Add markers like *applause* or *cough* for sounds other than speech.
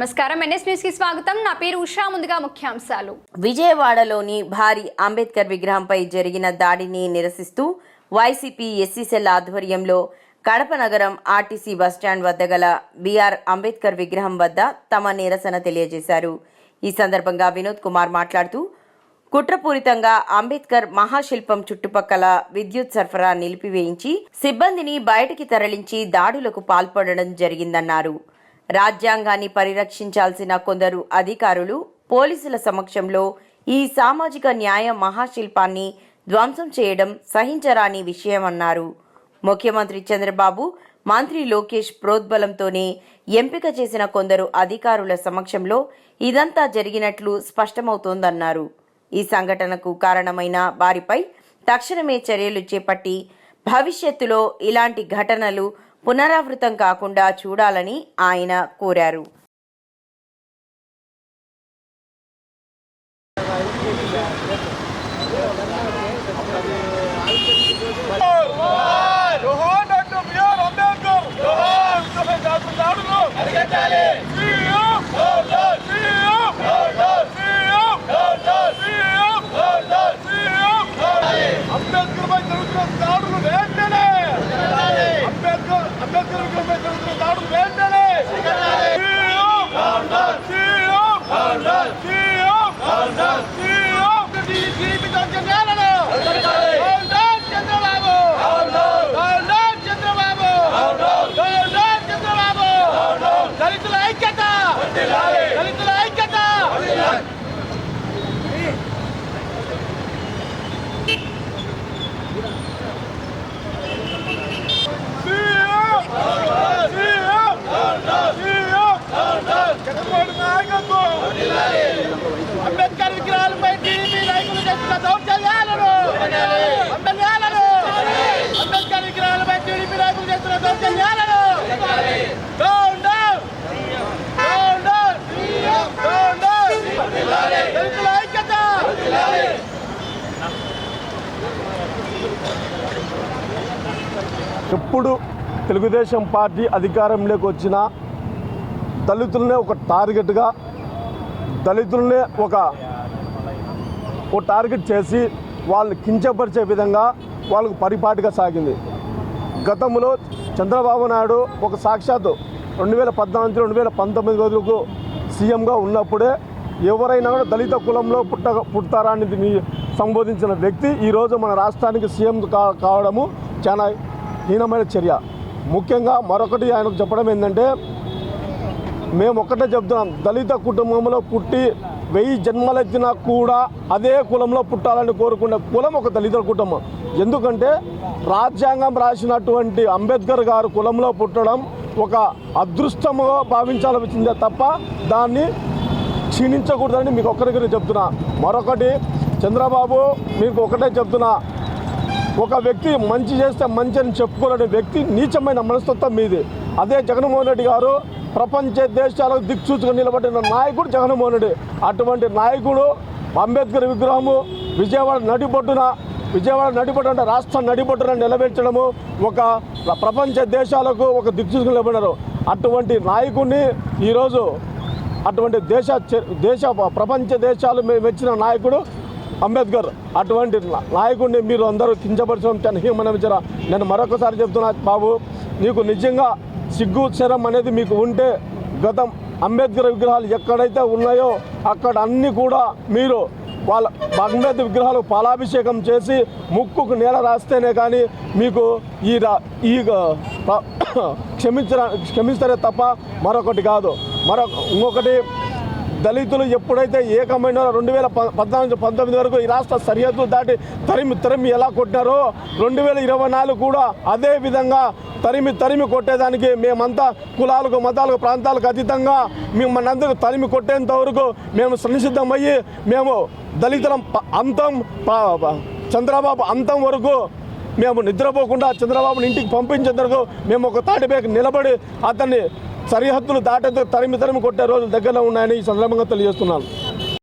నమస్కారం. ఎన్ఎస్ న్యూస్కి స్వాగతం. నా పేరు ఉషా. ముందుగా ముఖ్యాంశాలు. విజయవాడలోని భారీ అంబేద్కర్ విగ్రహంపై జరిగిన దాడిని నిరసిస్తూ వైసీపీ ఎస్సీ సెల్ ఆధ్వర్యంలో కడప నగరం ఆర్టీసీ బస్టాండ్ వద్ద గల బీఆర్ అంబేద్కర్ విగ్రహం వద్ద తమ నిరసన తెలియజేశారు. ఈ సందర్భంగా వినోద్ కుమార్ మాట్లాడుతూ కుట్రపూరితంగా అంబేద్కర్ మహాశిల్పం చుట్టుపక్కల విద్యుత్ సరఫరా నిలిపివేయించి సిబ్బందిని బయటికి తరలించి దాడులకు పాల్పడడం జరిగిందన్నారు. రాజ్యాంగాన్ని పరిరక్షించాల్సిన కొందరు అధికారులు పోలీసుల సమక్షంలో ఈ సామాజిక న్యాయ మహాశిల్పాన్ని ధ్వంసం చేయడం సహించరాని విషయమన్నారు. ముఖ్యమంత్రి చంద్రబాబు మంత్రి లోకేష్ ప్రోద్బలంతోనే ఎంపిక చేసిన కొందరు అధికారుల సమక్షంలో ఇదంతా జరిగినట్లు స్పష్టమవుతోందన్నారు. ఈ సంఘటనకు కారణమైన వారిపై తక్షణమే చర్యలు చేపట్టి భవిష్యత్తులో ఇలాంటి ఘటనలు పునరావృతం కాకుండా చూడాలని ఆయన కోరారు. ఎప్పుడు తెలుగుదేశం పార్టీ అధికారంలోకి వచ్చిన దళితులనే ఒక టార్గెట్గా దళితులనే ఒక ఒక టార్గెట్ చేసి వాళ్ళని కించపరిచే విధంగా వాళ్ళకు పరిపాటిగా సాగింది. గతంలో చంద్రబాబు నాయుడు ఒక సాక్షాత్తు రెండు వేల పద్నాలుగు నుంచి రెండు వేల పంతొమ్మిది రోజులకు సీఎంగా ఉన్నప్పుడే ఎవరైనా కూడా దళిత కులంలో పుట్ట పుడతారా అని సంబోధించిన వ్యక్తి ఈరోజు మన రాష్ట్రానికి సీఎం కా కావడము చాలా హీనమైన చర్య. ముఖ్యంగా మరొకటి ఆయనకు చెప్పడం ఏంటంటే మేము ఒక్కటే చెప్తున్నాం దళిత కుటుంబంలో పుట్టి వెయ్యి జన్మలెత్తినా కూడా అదే కులంలో పుట్టాలని కోరుకునే కులం ఒక దళితుల కుటుంబం. ఎందుకంటే రాజ్యాంగం రాసినటువంటి అంబేద్కర్ గారు కులంలో పుట్టడం ఒక అదృష్టముగా భావించాల్సిందే తప్ప దాన్ని క్షీణించకూడదని మీకు ఒక్కరికి చెప్తున్నా. మరొకటి చంద్రబాబు మీకు ఒకటే చెప్తున్నా. ఒక వ్యక్తి మంచి చేస్తే మంచి అని చెప్పుకోలేని వ్యక్తి నీచమైన మనస్తత్వం మీది. అదే జగన్మోహన్ రెడ్డి గారు ప్రపంచ దేశాలకు దిక్సూచిగా నిలబడిన నాయకుడు జగన్మోహన్ రెడ్డి. అటువంటి నాయకుడు అంబేద్కర్ విగ్రహము విజయవాడ నడిబొడ్డున విజయవాడ నడిబొడ్డు అంటే రాష్ట్రం నడిబొడ్డున నిలబెట్టడము ఒక ప్రపంచ దేశాలకు ఒక దిక్సూచిగా నిలబడినారు. అటువంటి నాయకుడిని ఈరోజు అటువంటి దేశ దేశ ప్రపంచ దేశాలు మెచ్చిన నాయకుడు అంబేద్కర్. అటువంటి నాయకుడిని మీరు అందరూ కించపరచడం చాలా విచార. నేను మరొకసారి చెప్తున్నా బాబు నీకు నిజంగా సిగ్గు చరం అనేది మీకు ఉంటే గతం అంబేద్కర్ విగ్రహాలు ఎక్కడైతే ఉన్నాయో అక్కడ అన్నీ కూడా మీరు వాళ్ళ అంబేద్కర్ విగ్రహాలు పాలాభిషేకం చేసి ముక్కుకు నేల రాస్తేనే కానీ మీకు ఈ రా- ఈ ప్ర- *coughs* క్షమిస్తారే తప్ప మరొకటి కాదు. మరొక ఇంకొకటి దళితులు ఎప్పుడైతే ఏకమైన రెండు వేల పద్నాలుగు పంతొమ్మిది వరకు ఈ రాష్ట్ర సరిహద్దు దాటి తరిమి తరిమి ఎలా కొట్టారో రెండు వేల ఇరవై నాలుగు కూడా అదే విధంగా తరిమి తరిమి కొట్టేదానికి మేమంతా కులాలకు మతాలకు ప్రాంతాలకు అతీతంగా మిమ్మల్ని తరిమి కొట్టేంత వరకు మేము సంసిద్ధమయ్యి మేము దళితుల అంతం చంద్రబాబు అంతం వరకు మేము నిద్రపోకుండా చంద్రబాబుని ఇంటికి పంపించేందుకు మేము ఒక తాటిపై నిలబడి అతన్ని సరిహద్దులు దాటేందుకు తరిమి తరిమి కొట్టే రోజులు దగ్గరలో ఉన్నాయని ఈ సందర్భంగా తెలియజేస్తున్నాను.